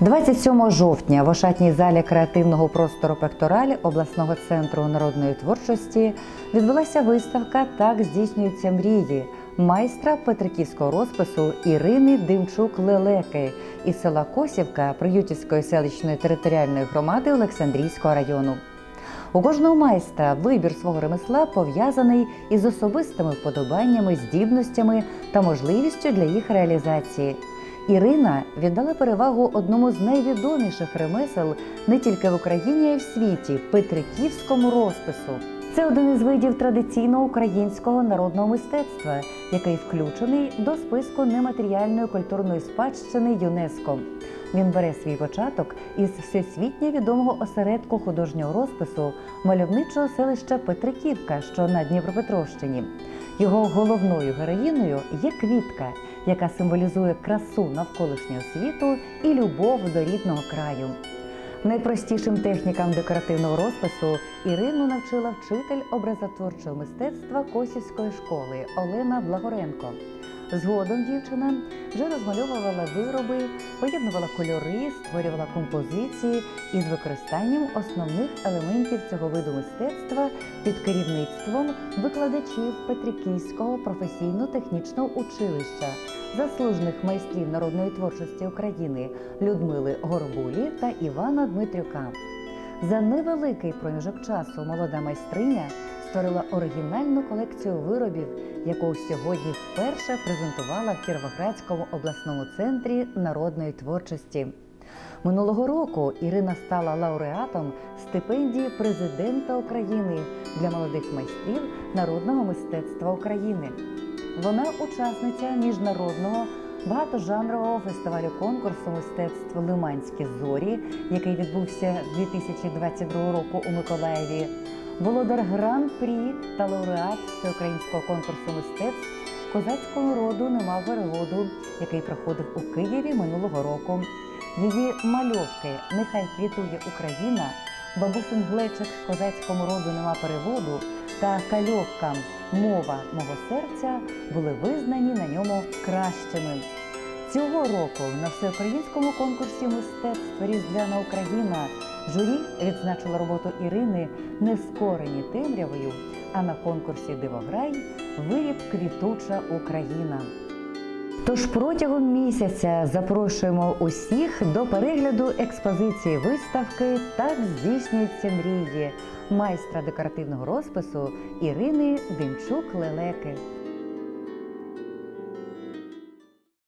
27 жовтня в Ошатній залі креативного простору Пектораль обласного центру народної творчості відбулася виставка Так здійснюються мрії майстра петриківського розпису Ірини Димчук Лелеки із села Косівка Приютівської селищної територіальної громади Олександрійського району. У кожного майстра вибір свого ремесла пов'язаний із особистими вподобаннями, здібностями та можливістю для їх реалізації. Ірина віддала перевагу одному з найвідоміших ремесел не тільки в Україні, а й в світі петриківському розпису. Це один із видів традиційного українського народного мистецтва, який включений до списку нематеріальної культурної спадщини ЮНЕСКО. Він бере свій початок із всесвітньо відомого осередку художнього розпису мальовничого селища Петриківка, що на Дніпропетровщині. Його головною героїною є квітка, яка символізує красу навколишнього світу і любов до рідного краю. Найпростішим технікам декоративного розпису Ірину навчила вчитель образотворчого мистецтва Косівської школи Олена Благоренко. Згодом дівчина вже розмальовувала вироби, поєднувала кольори, створювала композиції із використанням основних елементів цього виду мистецтва під керівництвом викладачів Петриківського професійно-технічного училища, заслужених майстрів народної творчості України Людмили Горбулі та Івана Дмитрюка. За невеликий проміжок часу молода майстриня створила оригінальну колекцію виробів, яку сьогодні вперше презентувала в Кіровоградському обласному центрі народної творчості. Минулого року Ірина стала лауреатом стипендії президента України для молодих майстрів народного мистецтва України. Вона учасниця міжнародного багатожанрового фестивалю конкурсу мистецтв Лиманські зорі, який відбувся 2022 року у Миколаєві. Володар гран-прі та лауреат всеукраїнського конкурсу мистецтв козацького роду нема переводу, який проходив у Києві минулого року. Її мальовки Нехай квітує Україна, бабусин глечик козацькому роду нема переводу та кальовка Мова мого серця були визнані на ньому кращими. Цього року на всеукраїнському конкурсі мистецтв Різдвяна Україна журі відзначило роботу Ірини не скорені темрявою, а на конкурсі Дивограй виріб Квітуча Україна. Тож протягом місяця запрошуємо усіх до перегляду експозиції виставки Так здійснюються мрії майстра декоративного розпису Ірини Димчук Лелеки.